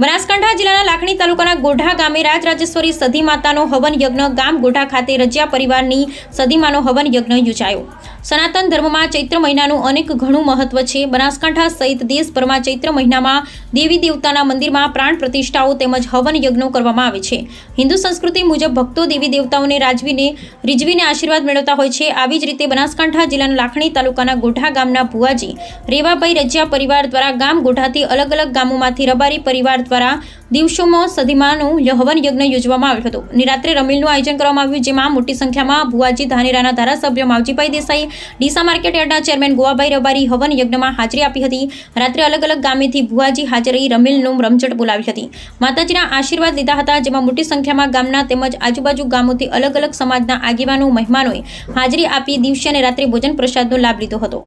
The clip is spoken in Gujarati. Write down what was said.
બનાસકાંઠા જિલ્લાના લાખણી તાલુકાના ગોઢા ગામે રાજરાજેશ્વરી સધી માતાનો હવન યજ્ઞ ગામ ગોઢા ખાતે રજિયા પરિવારની સધીમાનો હવન યજ્ઞ યોજાયો. સનાતન ધર્મમાં ચૈત્ર મહિનાનું અનેક ઘણું મહત્વ છે. બનાસકાંઠા સહિત દેશભરમાં ચૈત્ર મહિનામાં દેવી દેવતાના મંદિરમાં પ્રાણ પ્રતિષ્ઠાઓ તેમજ હવન યજ્ઞો કરવામાં આવે છે. હિન્દુ સંસ્કૃતિ મુજબ ભક્તો દેવી દેવતાઓને રાજવીને, રીઝવીને આશીર્વાદ મેળવતા હોય છે. આવી જ રીતે બનાસકાંઠા જિલ્લાના લાખણી તાલુકાના ગોઢા ગામના ભુવાજી, રેવાભાઈ રજિયા પરિવાર દ્વારા ગામ ગોઢાથી અલગ અલગ ગામોમાંથી રબારી પરિવાર દ્વારા દિવસોમાં સદીમાનું હવન યજ્ઞ યોજવામાં આવ્યો હતો. નિરાત્રે રમીલનું આયોજન કરવામાં આવ્યું, જેમાં મોટી સંખ્યામાં ભુવાજી ધાનેરાના ધારાસભ્ય માવજીભાઈ દેસાઈ ડીસા માર્કેટ યાર્ડના ચેરમેન ગોવાભાઈ રબારી હવન યજ્ઞમાં હાજરી આપી હતી. રાત્રે અલગ અલગ ગામેથી ભુવાજી હાજર રમીલનું રમઝટ બોલાવી હતી. માતાજીના આશીર્વાદ લીધા હતા, જેમાં મોટી સંખ્યામાં ગામના તેમજ આજુબાજુ ગામોથી અલગ અલગ સમાજના આગેવાનો, મહેમાનોએ હાજરી આપી દિવસે અને રાત્રે ભોજન પ્રસાદનો લાભ લીધો હતો.